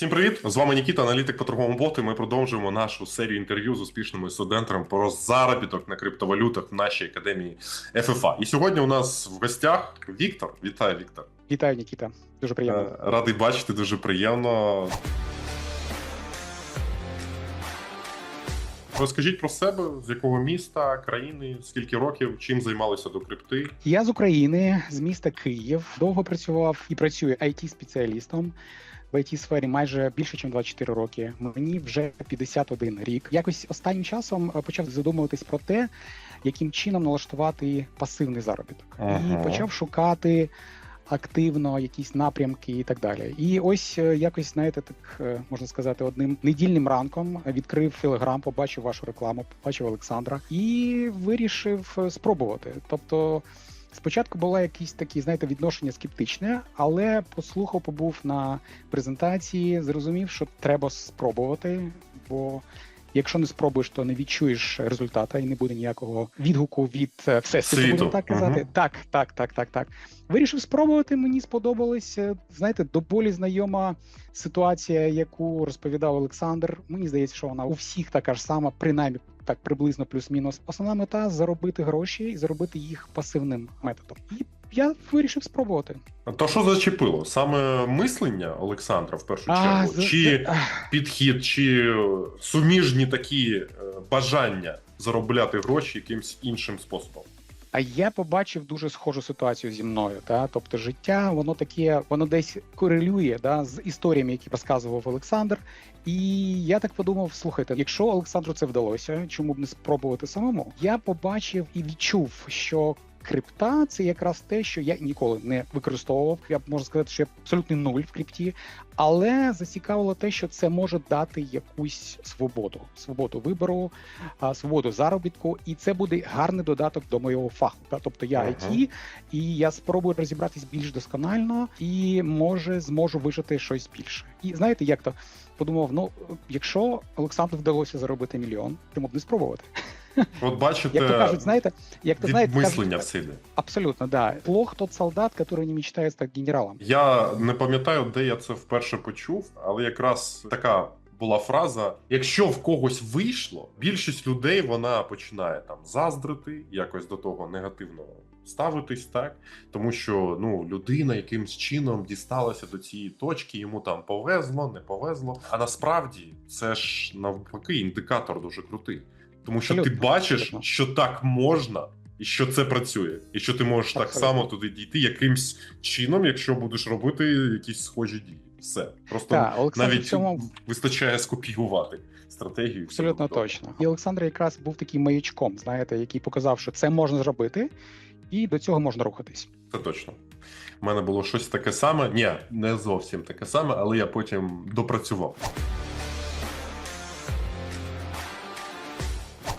Всім привіт! З вами Нікіта, аналітик по торговому боту. і Ми продовжуємо нашу серію інтерв'ю з успішними студентами про заробіток на криптовалютах в нашій академії ФФА. І сьогодні у нас в гостях Віктор. Вітаю, Віктор. Вітаю, Нікіта. Дуже приємно. Е, Радий бачити, дуже приємно. Розкажіть про себе, з якого міста, країни, скільки років, чим займалися до крипти. Я з України, з міста Київ. Довго працював і працюю it спеціалістом в it сфері майже більше, ніж 24 роки. Мені вже 51 рік. Якось останнім часом е, почав задумуватись про те, яким чином налаштувати пасивний заробіток, Ага. і почав шукати. Активно якісь напрямки і так далі. І ось е, якось знаєте, так е, можна сказати, одним недільним ранком відкрив Телеграм, побачив вашу рекламу, побачив Олександра і вирішив е, спробувати. Тобто, спочатку було якесь такі, знаєте, відношення скептичне, але послухав, побув на презентації, зрозумів, що треба спробувати, бо. Якщо не спробуєш, то не відчуєш результата і не буде ніякого відгуку від всесвіту, будемо так казати. Угу. Так, так, так, так, так. Вирішив спробувати. Мені сподобалось. е, Знаєте, до болі знайома ситуація, яку розповідав Олександр. Мені здається, що вона у всіх така ж сама, принаймні так приблизно плюс-мінус. Основна мета заробити гроші і заробити їх пасивним методом. І я вирішив спробувати. То що зачепило? Саме мислення Олександра в першу чергу? за... Чи підхід, чи суміжні такі е, бажання заробляти гроші якимсь іншим способом? А я побачив дуже схожу ситуацію зі мною. Та тобто, життя воно таке, воно десь корелює да, з історіями, які розказував Олександр. І я так подумав: слухайте, якщо Олександру це вдалося, чому б не спробувати самому? Я побачив і відчув, що. Крипта це якраз те, що я ніколи не використовував. Я б можу сказати, що я абсолютний нуль в крипті, але зацікавило те, що це може дати якусь свободу, свободу вибору, свободу заробітку, і це буде гарний додаток до моєго фаху. Тобто я. IT, і я спробую розібратись більш досконально, і може зможу вижити щось більше. І знаєте, як то подумав: ну якщо Олександру вдалося заробити мільйон, чому б не спробувати? От бачите, Як то кажуть, знаєте, як то знаєте, мислення все йде. абсолютно да. Плох тот солдат, який не мечтає стати генералом. Я не пам'ятаю, де я це вперше почув, але якраз така була фраза: якщо в когось вийшло, більшість людей вона починає там заздрити, якось до того негативно ставитись, так тому що ну людина якимсь чином дісталася до цієї точки, йому там повезло, не повезло. А насправді це ж навпаки індикатор дуже крутий, тому що ти бачиш, абсолютно. що так можна. І що це працює, і що ти можеш так само туди дійти якимсь чином, якщо будеш робити якісь схожі дії. Все просто Олександр навіть цьому вистачає скопіювати стратегію. Абсолютно точно. І Олександр якраз був таким маячком, знаєте, який показав, що це можна зробити, і до цього можна рухатись. Це точно. У мене було щось таке саме. Ні, не зовсім таке саме, але я потім допрацював.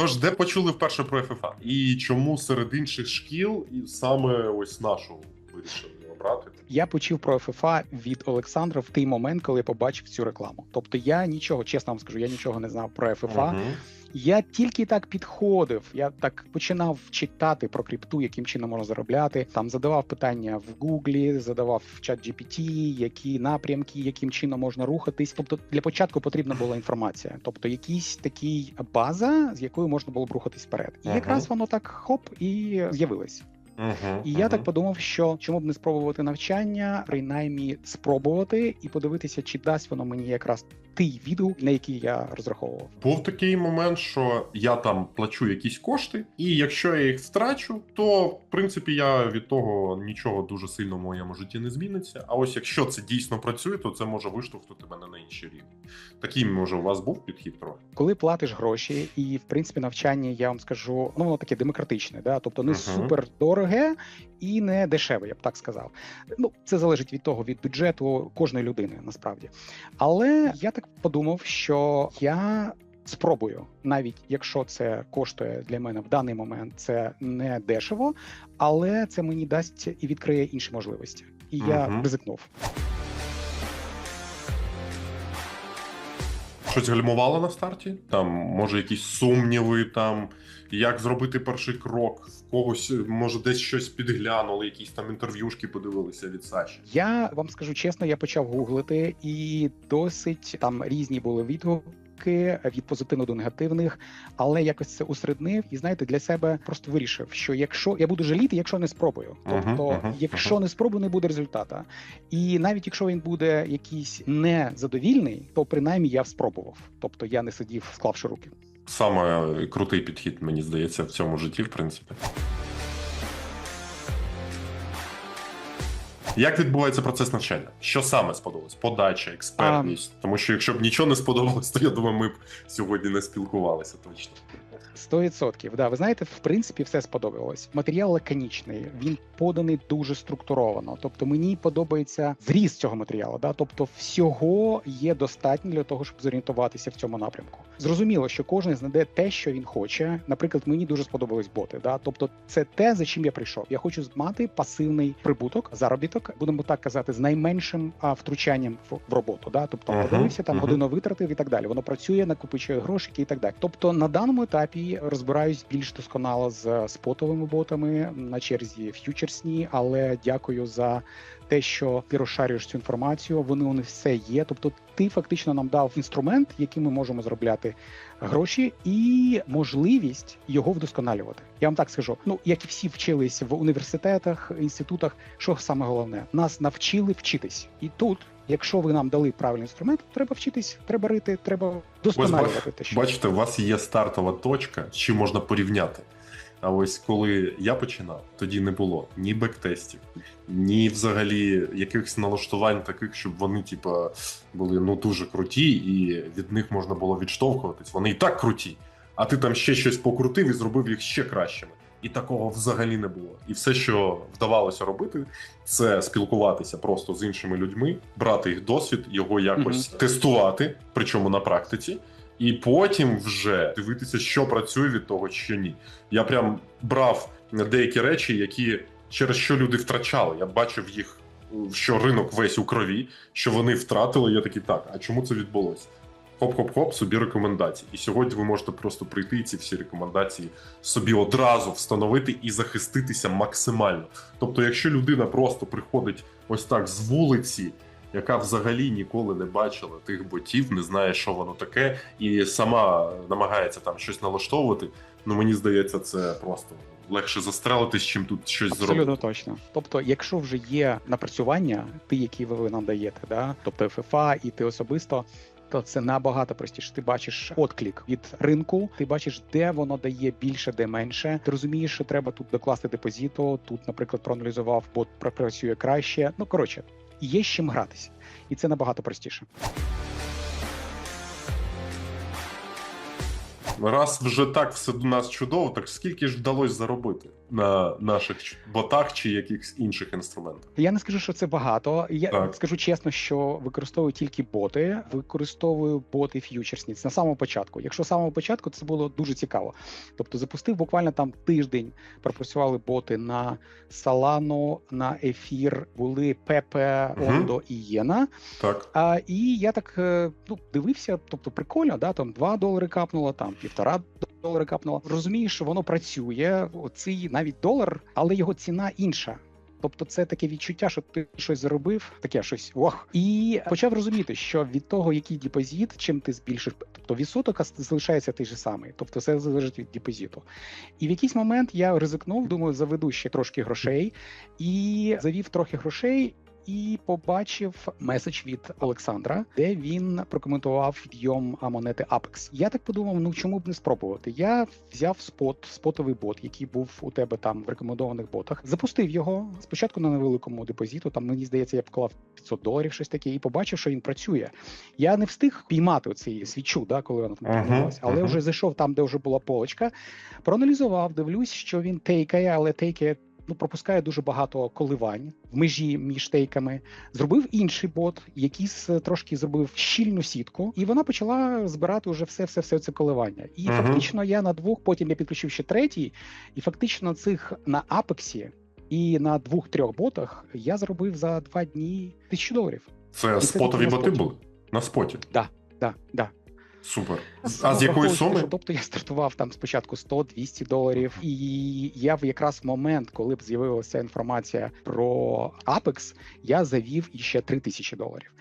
Тож, де почули вперше про ФФА? І чому серед інших шкіл і саме ось нашу вирішили обрати? Я почув про ФФА від Олександра в той момент, коли я побачив цю рекламу. Тобто я нічого, чесно вам скажу, я нічого не знав про ФФА. Я тільки так підходив. Я так починав читати про крипту, яким чином можна заробляти. Там задавав питання в Гуглі, задавав в чат GPT, які напрямки, яким чином можна рухатись. Тобто для початку потрібна була інформація, тобто якийсь такий база, з якою можна було б рухатись вперед. І Ага. якраз воно так хоп і з'явилось. Мгм. І я Мгм. так подумав, що чому б не спробувати навчання, принаймні спробувати і подивитися, чи дасть воно мені якраз той відгук, на який я розраховував. Був такий момент, що я там плачу якісь кошти, і якщо я їх втрачу, то в принципі я від того нічого дуже сильно в моєму житті не зміниться. А ось якщо це дійсно працює, то це може виштовхнути мене на інші рівні. Такий може у вас був підхід трохи. Коли платиш гроші, і в принципі навчання, я вам скажу, ну воно таке демократичне, да? тобто не Мгм. супер дороге і не дешеве, я б так сказав. Ну це залежить від того, від бюджету кожної людини, насправді. Але я так подумав, що я. Спробую, навіть якщо це коштує для мене в даний момент, це не дешево, але це мені дасть і відкриє інші можливості. І я ризикнув. Щось гальмувало на старті? Там, може, якісь сумніви, там, як зробити перший крок, в когось, може, десь щось підглянули, якісь там інтерв'юшки подивилися від Саші. Я вам скажу чесно, я почав гуглити, і досить там різні були відгуки. Від позитивних до негативних, але якось це усереднив і знаєте, для себе просто вирішив, що якщо я буду жаліти, якщо не спробую, тобто, мгм, якщо мгм. не спробую, не буде результата. І навіть якщо він буде якийсь незадовільний, то принаймні я спробував. Тобто я не сидів, склавши руки. Саме крутий підхід, мені здається, в цьому житті, в принципі. Як відбувається процес навчання? Що саме сподобалось? Подача, експертність. Тому що якщо б нічого не сподобалось, то я думаю, ми б сьогодні не спілкувалися точно. Сто відсотків. Да, ви знаєте, в принципі, все сподобалось. Матеріал лаконічний, він поданий дуже структуровано. Тобто мені подобається зріст цього матеріалу. Да? Тобто, всього є достатньо для того, щоб зорієнтуватися в цьому напрямку. Зрозуміло, що кожен знайде те, що він хоче. Наприклад, мені дуже сподобались боти. Да? Тобто, це те, за чим я прийшов. Я хочу мати пасивний прибуток, заробіток, будемо так казати, з найменшим а, втручанням в, в роботу. Да? Тобто, Мгм, подивився там мгм. годину витратив і так далі. Воно працює, накопичує грошики і так далі. Тобто на даному етапі розбираюсь більш досконало з спотовими ботами на черзі ф'ючерсні, але дякую за те, що ти розшарюєш цю інформацію. Вони у них все є. Тобто, ти фактично нам дав інструмент, яким ми можемо заробляти гроші, і можливість його вдосконалювати. Я вам так скажу. Ну як і всі вчились в університетах, інститутах, що саме головне, нас навчили вчитись, і тут. Якщо ви нам дали правильний інструмент, треба вчитись, треба рити, треба досконалювати те, що Бачите, у вас є стартова точка, з чим можна порівняти. А ось коли я починав, тоді не було ні бектестів, ні взагалі якихось налаштувань таких, щоб вони, типа, були ну дуже круті, і від них можна було відштовхуватись. Вони і так круті. А ти там ще щось покрутив і зробив їх ще кращими. І такого взагалі не було. І все, що вдавалося робити, це спілкуватися просто з іншими людьми, брати їх досвід, його якось тестувати, причому на практиці, і потім вже дивитися, що працює від того, що ні. Я прям брав деякі речі, які через що люди втрачали. Я бачив їх, що ринок весь у крові, що вони втратили. Я такий, так, а чому це відбулося? Хоп-хоп-хоп, собі рекомендації. І сьогодні ви можете просто прийти і ці всі рекомендації собі одразу встановити і захиститися максимально. Тобто, якщо людина просто приходить ось так з вулиці, яка взагалі ніколи не бачила тих ботів, не знає, що воно таке, і сама намагається там щось налаштовувати. Ну мені здається, це просто легше застрелитись, чим тут щось Абсолютно зробити. точно. Тобто, якщо вже є напрацювання, ти, які ви нам даєте, да? тобто ФФА і ти особисто. То це набагато простіше. Ти бачиш отклік від ринку, ти бачиш, де воно дає більше, де менше. Ти розумієш, що треба тут докласти депозиту. Тут, наприклад, проаналізував, бот працює краще. Ну коротше, є з чим гратися, і це набагато простіше. Раз вже так все до нас чудово, так скільки ж вдалося заробити на наших ботах чи якихось інших інструментах? Я не скажу, що це багато. Я Так. скажу чесно, що використовую тільки боти. Використовую боти ф'ючерсні на самому початку. Якщо з самого початку це було дуже цікаво. Тобто запустив буквально там тиждень. Пропрацювали боти на Solano, на Ефір, були Пепе. Ондо і Єна. Так. А і я так е, ну дивився, тобто прикольно, да там 2 долари капнуло, там півтора долари капнуло. Розумієш, воно працює. Оцей навіть долар, але його ціна інша. Тобто це таке відчуття, що ти щось заробив, таке щось ох, і почав розуміти, що від того, який депозит, чим ти збільшиш, тобто відсоток залишається той же самий, тобто це залежить від депозиту. І в якийсь момент я ризикнув, думаю, заведу ще трошки грошей, і завів трохи грошей. І побачив меседж від Олександра, де він прокоментував підйом монети Apex. Я так подумав: ну чому б не спробувати? Я взяв спот, спотовий бот, який був у тебе там в рекомендованих ботах, запустив його спочатку на невеликому депозиту. Там мені здається, я поклав 500 доларів, щось таке, і побачив, що він працює. Я не встиг піймати оцей свічу, да, коли вона піднялась, але ага. вже зайшов там, де вже була полочка. Проаналізував, дивлюсь, що він тейкає, але тейкає. Ну, пропускає дуже багато коливань в межі між тейками. Зробив інший бот, який с- трошки зробив щільну сітку, і вона почала збирати вже все, все, все це коливання. І Мгм. фактично я на двох, потім я підключив ще третій, і фактично цих на Апексі і на двох-трьох ботах я зробив за два дні тисячу доларів. Це І спотові боти були? На споті. Так, Да, да. Супер. А з якої суми? Тобто я стартував там спочатку 100-200 доларів, і я в якраз в момент, коли б з'явилася інформація про Apex, я завів іще 3 тисячі доларів.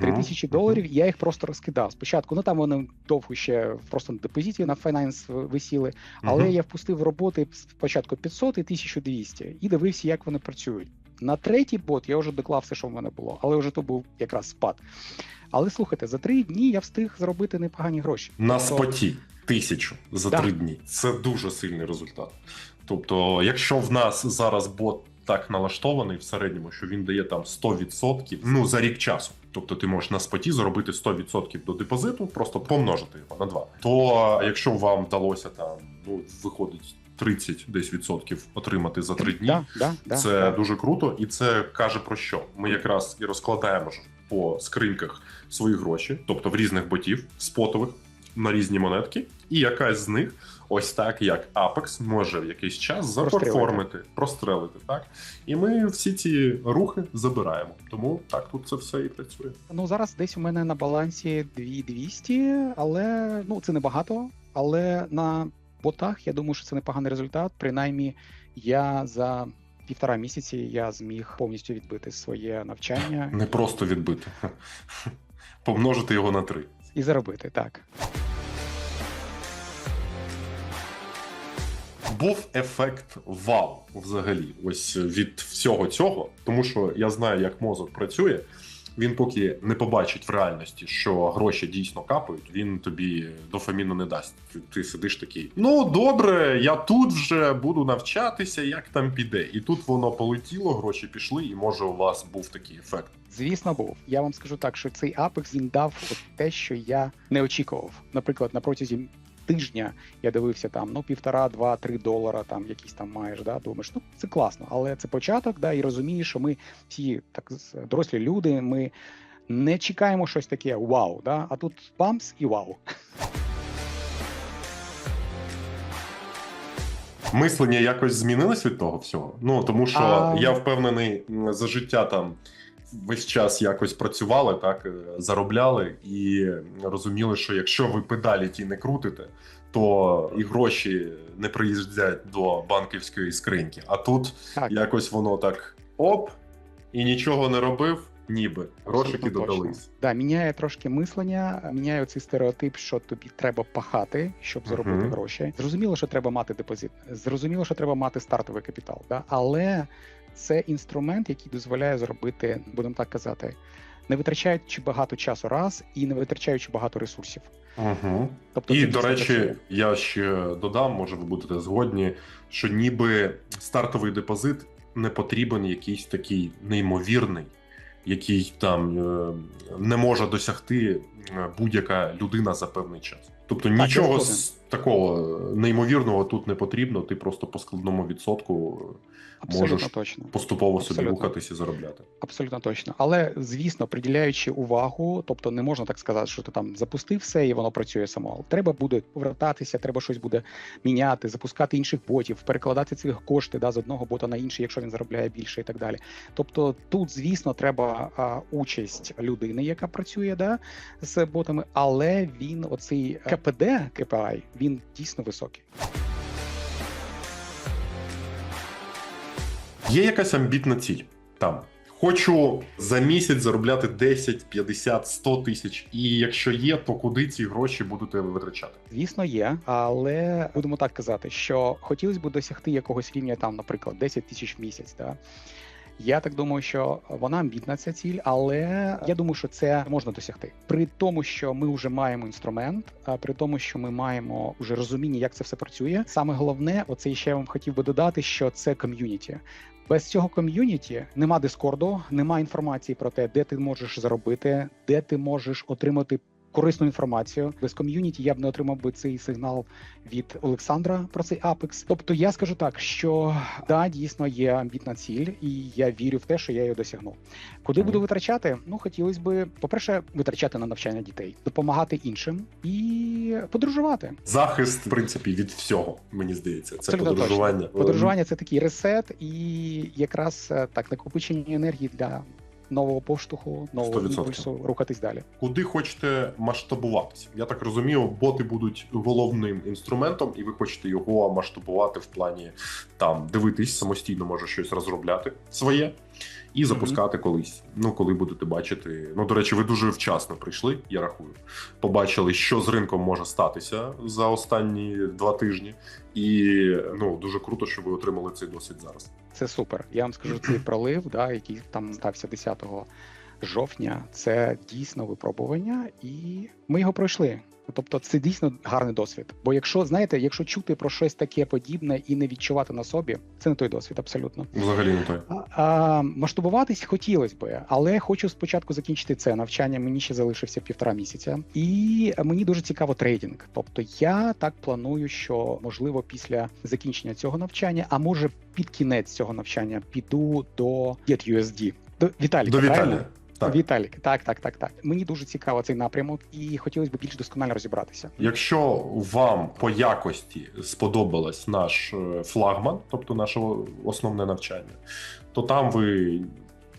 3 тисячі доларів, я їх просто розкидав. Спочатку, ну там вони довго ще просто на депозиті на фінанс висіли, але я впустив в роботи спочатку 500 і 1200 і дивився, як вони працюють. На третій бот я вже доклав все, що в мене було, але вже то був якраз спад. Але слухайте, за три дні я встиг заробити непогані гроші. На Тобто- споті тисячу за Да. три дні. Це дуже сильний результат. Тобто, якщо в нас зараз бот так налаштований в середньому, що він дає там 100%, ну за рік часу. Тобто ти можеш на споті заробити 100% до депозиту, просто помножити його на 2. То якщо вам вдалося там, ну виходить 30 десь відсотків отримати за три дні, Да, да, це да. дуже круто, і це каже про що? Ми якраз і розкладаємо ж по скриньках свої гроші, тобто в різних ботів, спотових на різні монетки, і якась з них, ось так як Apex, може в якийсь час заперформити, прострелити. Так і ми всі ці рухи забираємо. Тому так тут це все і працює. Ну зараз десь у мене на балансі 2200, але ну це небагато. Але на ботах я думаю, що це непоганий результат. Принаймні, я за півтора місяці я зміг повністю відбити своє навчання Не просто відбити, помножити його на три. і заробити так. Був ефект вау взагалі, ось від всього цього, тому що я знаю, як мозок працює. Він поки не побачить в реальності, що гроші дійсно капають, він тобі дофаміну не дасть. Ти, сидиш такий. Ну добре, я тут вже буду навчатися, як там піде. І тут воно полетіло, гроші пішли, і може у вас був такий ефект. Звісно, був. Я вам скажу так, що цей Apex він дав те, що я не очікував. Наприклад, на протязі тижня я дивився там ну півтора, два, три долара, там якісь там маєш. Да, думаєш, ну це класно, але це початок, да, і розумієш, що ми всі так дорослі люди. Ми не чекаємо щось таке вау, да, а тут памс і вау. Мислення якось змінилось від того всього. Ну тому що А- я впевнений, за життя там весь час якось працювали, так е, заробляли і розуміли, що якщо ви педалі ті не крутите, то і гроші не приїздять до банківської скриньки. А тут Так. якось воно так оп, і нічого не робив, ніби грошики додались. Да, міняє трошки мислення, міняє цей стереотип, що тобі треба пахати, щоб заробити Мгм. гроші. Зрозуміло, що треба мати депозит. Зрозуміло, що треба мати стартовий капітал. Да? Але це інструмент, який дозволяє зробити, будемо так казати, не витрачаючи багато часу раз і не витрачаючи багато ресурсів. Угу. Тобто, І до речі, працює. я ще додам, може ви будете згодні, що ніби стартовий депозит не потрібен якийсь такий неймовірний, який там е, не може досягти е, будь-яка людина за певний час. Тобто я нічого такого неймовірного тут не потрібно. Ти просто по складному відсотку абсолютно можеш точно. поступово собі Абсолютно. рухатись і заробляти. Абсолютно точно. Але звісно, приділяючи увагу, тобто не можна так сказати, що ти там запустив все і воно працює само. Треба буде повертатися, треба щось буде міняти, запускати інших ботів, перекладати ці кошти да, з одного бота на інший, якщо він заробляє більше і так далі. Тобто, тут, звісно, треба а, участь людини, яка працює да, з ботами, але він, оцей КПД, KPI, він дійсно високий. Є якась амбітна ціль там. Хочу за місяць заробляти 10, 50, 100 тисяч. І якщо є, то куди ці гроші будете витрачати? Звісно, є, але будемо так казати, що хотілося б досягти якогось рівня, там, наприклад, 10 тисяч в місяць. Да? Я так думаю, що вона амбітна ця ціль, але я думаю, що це можна досягти. При тому, що ми вже маємо інструмент, а при тому, що ми маємо вже розуміння, як це все працює. Саме головне, оце ще я вам хотів би додати, що це ком'юніті. Без цього ком'юніті нема дискорду, нема інформації про те, де ти можеш заробити, де ти можеш отримати корисну інформацію. Без ком'юніті я б не отримав би цей сигнал від Олександра про цей Apex. Тобто я скажу так, що да, дійсно є амбітна ціль, і я вірю в те, що я її досягну. Куди буду витрачати? Ну хотілося би, по-перше, витрачати на навчання дітей, допомагати іншим і подорожувати. Захист, в принципі, від всього, мені здається. Це Абсолютно подорожування. Подорожування це такий ресет, і якраз е, так накопичення енергії для нового поштовху, нового 100%. імпульсу, рухатись далі. Куди хочете масштабуватися? Я так розумію, боти будуть головним інструментом, і ви хочете його масштабувати в плані там дивитись самостійно, може щось розробляти своє і запускати колись. Ну, коли будете бачити. Ну, до речі, ви дуже вчасно прийшли, я рахую. Побачили, що з ринком може статися за останні два тижні, і ну дуже круто, що ви отримали цей досвід зараз. Це супер. Я вам скажу, цей пролив, да, який там стався 10 жовтня, це дійсно випробування, і ми його пройшли. Тобто, це дійсно гарний досвід. Бо якщо знаєте, якщо чути про щось таке подібне і не відчувати на собі, це не той досвід, абсолютно. Взагалі не той. А, а, масштабуватись хотілося би, але хочу спочатку закінчити це навчання. Мені ще залишився півтора місяця, і мені дуже цікаво трейдинг. Тобто я так планую, що можливо після закінчення цього навчання, а може під кінець цього навчання, піду до GetUSD. До Віталіка, До? Віталія. Так. Віталік, так, так, так, так. Мені дуже цікаво цей напрямок, і хотілося б більш досконально розібратися. Якщо вам по якості сподобалось наш е, флагман, тобто наше основне навчання, то там ви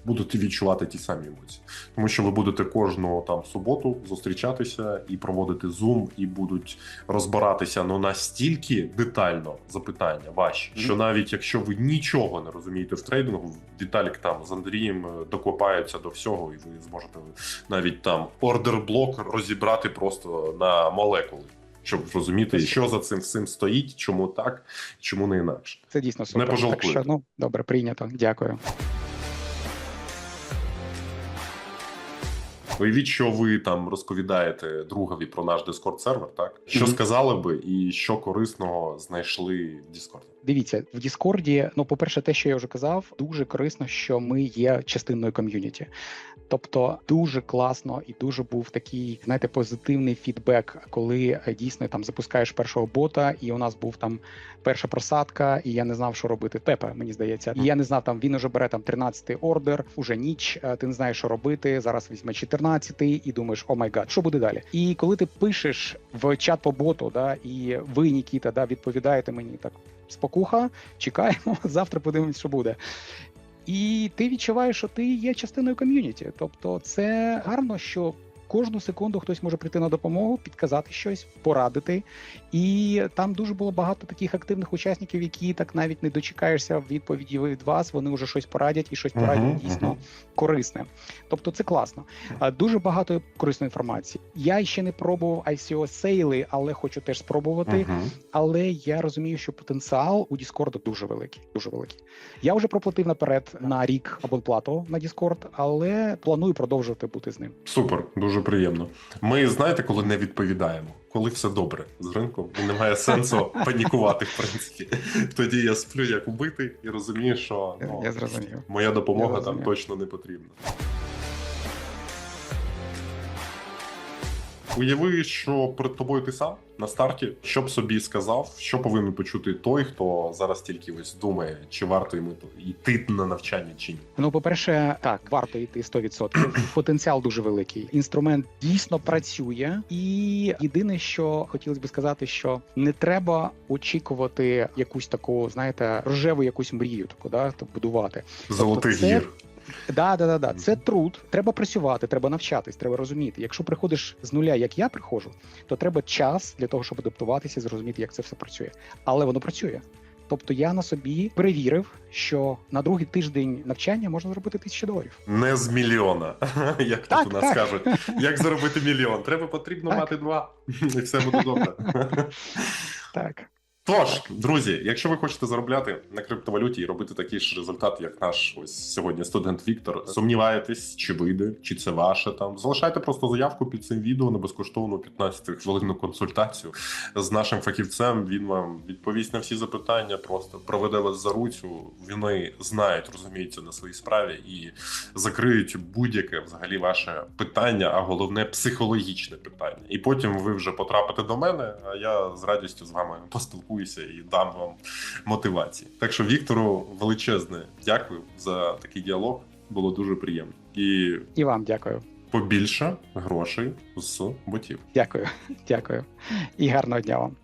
будете відчувати ті самі емоції, тому що ви будете кожну там суботу зустрічатися і проводити зум, і будуть розбиратися ну настільки детально запитання ваші, що навіть якщо ви нічого не розумієте в трейдингу, Віталік там з Андрієм е, докопаються до всього, і ви зможете навіть там ордер-блок розібрати просто на молекули. Щоб розуміти, що за цим всім стоїть, чому так, чому не інакше. Це дійсно супер. так що ну добре, прийнято. Дякую. Уявіть, що ви там розповідаєте другові про наш Discord сервер, так що Мгм. сказали би, і що корисного знайшли в Discord? Дивіться, в Діскорді, ну, по-перше, те, що я вже казав, дуже корисно, що ми є частиною ком'юніті. Тобто, дуже класно і дуже був такий, знаєте, позитивний фідбек, коли е, дійсно там запускаєш першого бота, і у нас був там перша просадка, і я не знав, що робити. Пепе, мені здається, і я не знав, там він уже бере там 13-й ордер, уже ніч, е, ти не знаєш, що робити. Зараз візьме 14-й, і думаєш, о май гад, що буде далі? І коли ти пишеш в чат по боту, да, і ви, Нікіта, да, відповідаєте мені так спокуха, чекаємо, завтра подивимось, що буде. І ти відчуваєш, що ти є частиною ком'юніті. Тобто, це гарно, що кожну секунду хтось може прийти на допомогу, підказати щось, порадити. І там дуже було багато таких активних учасників, які так навіть не дочекаєшся відповіді від вас. Вони вже щось порадять і щось порадять Мгм, дійсно мгм. корисне. Тобто, це класно. Дуже багато корисної інформації. Я ще не пробував ICO сейли, але хочу теж спробувати. Мгм. Але я розумію, що потенціал у Discord дуже великий. Дуже великий. Я вже проплатив наперед на рік абонплату на Discord, але планую продовжувати бути з ним. Супер, дуже приємно. Ми знаєте, коли не відповідаємо, коли все добре з ринком, і немає сенсу панікувати, в принципі. Тоді я сплю як убитий і розумію, що ну, Я зрозумів. моя допомога Я там точно не потрібна. Уяви, що перед тобою ти сам на старті, що б собі сказав, що повинен почути той, хто зараз тільки ось думає, чи варто йому йти на навчання чи ні. Ну, по-перше, так, варто йти 100%. Потенціал дуже великий. Інструмент дійсно працює, і єдине, що хотілося б сказати, що не треба очікувати якусь таку, знаєте, рожеву якусь мрію, таку да, будувати. Золотих це- гір. Да, да, да, да. Це труд. Треба працювати, треба навчатись, треба розуміти. Якщо приходиш з нуля, як я приходжу, то треба час для того, щоб адаптуватися, зрозуміти, як це все працює. Але воно працює. Тобто я на собі перевірив, що на другий тиждень навчання можна зробити тисячу доларів. Не з мільйона, як Так, тут у нас так. кажуть. Як заробити мільйон? Треба потрібно Так. мати два, і все буде добре. Так. Тож, друзі, якщо ви хочете заробляти на криптовалюті і робити такий ж результат, як наш ось сьогодні студент Віктор, сумніваєтесь, чи вийде, чи це ваше там. Залишайте просто заявку під цим відео на безкоштовну 15 хвилинну консультацію з нашим фахівцем. Він вам відповість на всі запитання, просто проведе вас за руцю. Вони знають, розуміються на своїй справі і закриють будь-яке взагалі ваше питання, а головне психологічне питання. І потім ви вже потрапите до мене. А я з радістю з вами поспілкуюся і дам вам мотивації. Так що Віктору величезне дякую за такий діалог. Було дуже приємно і І вам дякую. побільше грошей з ботів. Дякую. Дякую. І гарного дня вам.